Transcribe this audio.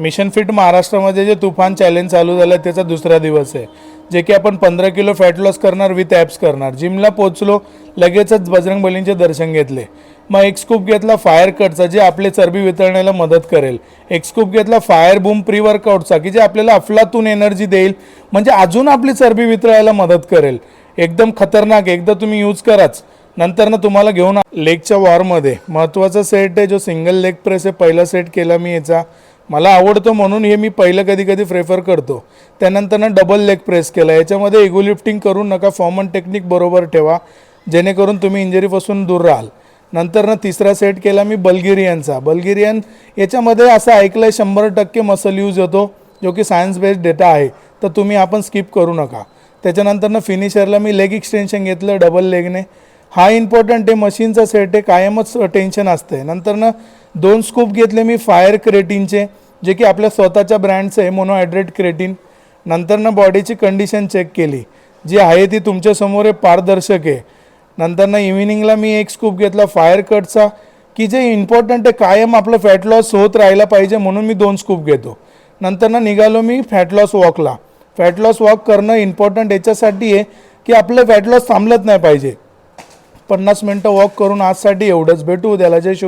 Mission fit महाराष्ट्रामध्ये जे तुफान चॅलेंज चालू झालं आहे त्याचा दुसरा दिवस आहे. जे की आपण पंधरा किलो फॅट लॉस करणार विथ ॲप्स करणार. जिमला पोचलो लगेचच बजरंग बलींचे दर्शन घेतले. मग एक स्कूप घेतला फायर कटचा जे आपले चरबी वितळण्याला मदत करेल. एक स्कूप घेतला फायर बूम प्री वर्कआउटचा की जे आपल्याला अफलातून एनर्जी देईल म्हणजे अजून आपली चरबी वितळायला मदत करेल. एकदम खतरनाक एकदा तुम्ही यूज कराच. नंतर ना तुम्हाला घेऊन लेगच्या वॉरमध्ये महत्त्वाचा सेट आहे जो सिंगल लेग प्रेस आहे पहिला सेट केला मी याचा. मला आवडतो म्हणून हे मी पहिलं कधी कधी प्रेफर करतो. त्यानंतर ना डबल लेग प्रेस केला. याच्यामध्ये इगो लिफ्टिंग करू नका फॉर्मन टेक्निक बरोबर ठेवा. जेणेकरून तुम्ही इंजरीपासून दूर राहाल. नंतर ना तिसरा सेट केला मी बल्गेरियनचा. बल्गेरियन याच्यामध्ये असं ऐकलं आहे शंभर टक्के मसल यूज होतो जो की सायन्स बेस्ड डेटा आहे. तर तुम्ही आपण स्किप करू नका. त्याच्यानंतर ना फिनिशरला मी लेग एक्सटेन्शन घेतलं डबल लेगने हा इम्पॉर्टंट आहे मशीनचा सेट आहे कायमच टेन्शन असतं नंतर ना दोन स्कूप घेतले मी फायर क्रेटिनचे जे की आपल्या स्वतःच्या ब्रँडचं आहे मोनोहायड्रेट क्रेटिन नंतर ना बॉडीची कंडिशन चेक केली. जी आहे ती तुमच्यासमोर आहे पारदर्शक आहे. नंतर ना इव्हिनिंगला मी एक स्कूप घेतला फायर कटचा की जे इम्पॉर्टंट आहे कायम आपलं फॅट लॉस होत राहिला पाहिजे म्हणून मी दोन स्कूप घेतो. नंतर ना निघालो मी फॅट लॉस वॉकला फॅट लॉस वॉक करणं इम्पॉर्टंट याच्यासाठी आहे की आपलं फॅट लॉस थांबलंच नाही पाहिजे. पन्नास मिनटं वॉक करून आजसाठी एवढंच. भेटू उद्याला. जय शिव